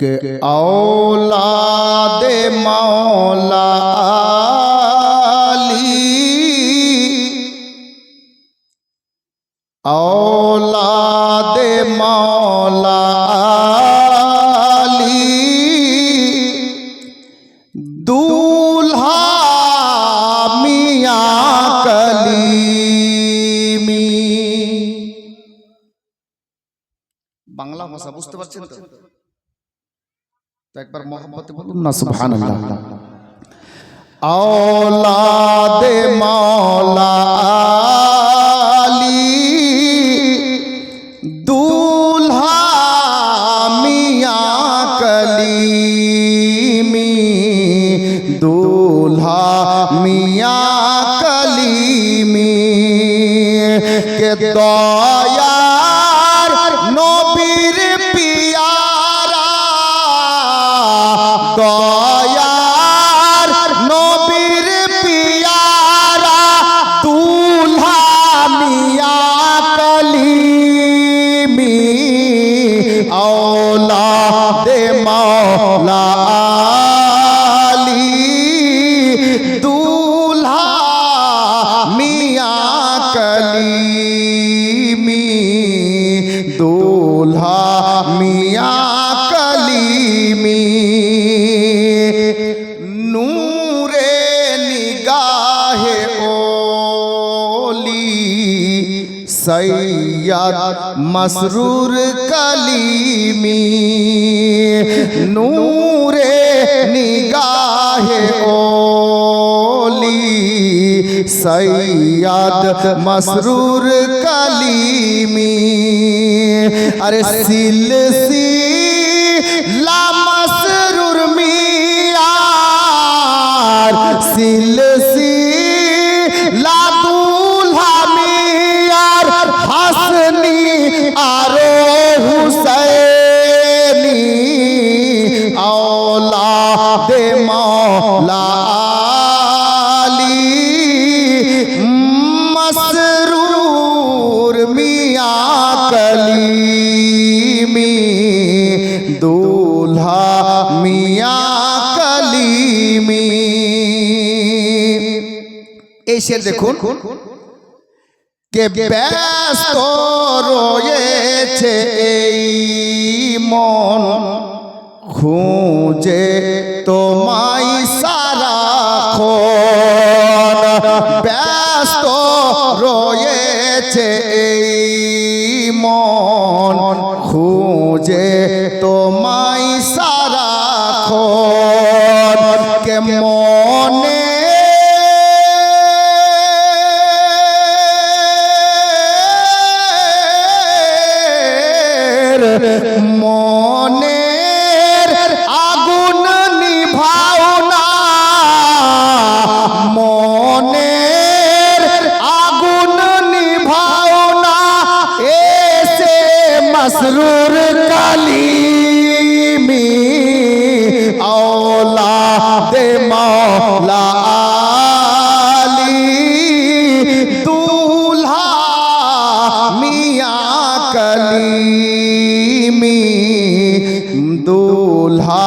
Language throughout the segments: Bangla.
کہ اولاد مولا علی اولاد مولا علی দুলহা মিয়া কলিমি বাংলা ভাষা বুঝতে পারছেন তো তো একবার মহব্বতে বলুন না সুবহানাল্লাহ। আওলাদে মাওলা আলী দুলহা মিয়া কলিমি দুলহা মিয়া কলিমি কে দয়ার اولا دے مولا علی دولہا میاں کلیمی دولہا میاں সৈয়দ মসরুর কলিমি নূরে নিগাহে ওলি সৈয়দ মসরুর কলিমি আরে সিল কলিমি দুলহা মিয়া কলিমি। এই শের দেখুন, কে ব্যস্ত রয়েছে এই মন খুঁজে তোমায় সারা কে মনে মনের আগুন নিভাও না। মনের আগুন নিভাও না। এসে মসরুর কালিমি कलीमी दूल्हा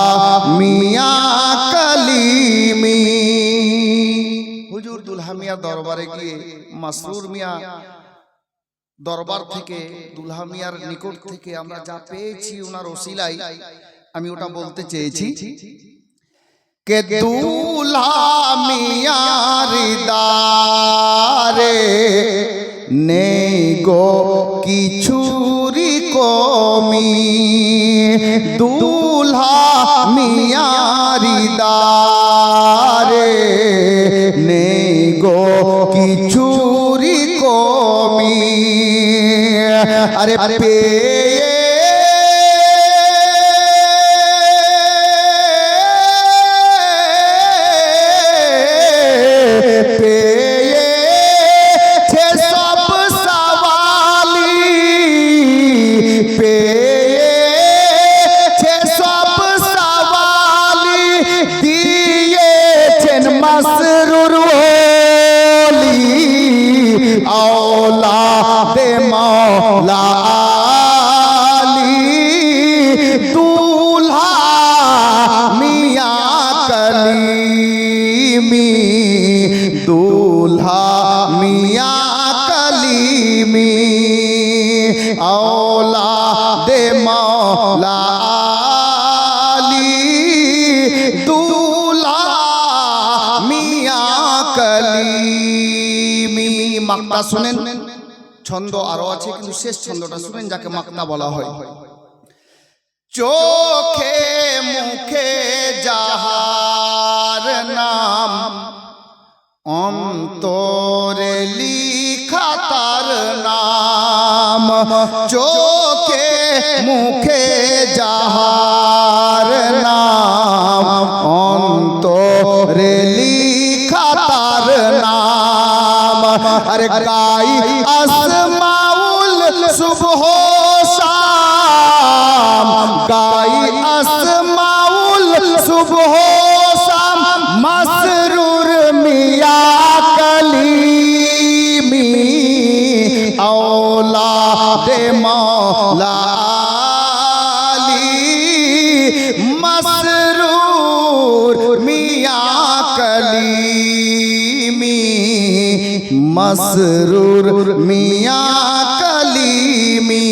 मियाँ कलीमी হুজুর দুলহা মিয়া দরবারে গিয়ে মাসরুর মিয়া দরবার থেকে দুলহা মিয়ার নিকট থেকে আমরা যা পেয়েছি ওনার ওসিলাই আমি ওটা বলতে চেয়েছি কে দুলহা মিয়ার দারে নেই গো কিছুরি কমি দুলহা মিয়ারি দারে নেই গো কিছুরি কমি আরে পেয়ে में दूल्हा मिया कली में দে दे मौला आली दूल्हा मिया ছন্দ আরও আছে, কিন্তু শেষ ছন্দটা শুনেন, যাকে মাকনা বলা হয়। চোখে নাম চোখে মুখে যাহার নাম অন্তরে লিখা তার নাম আরে গাই আসমাউল সুবহ শাম গাই আসমাউল সুবহ মসরুর মিয়া কলিমি।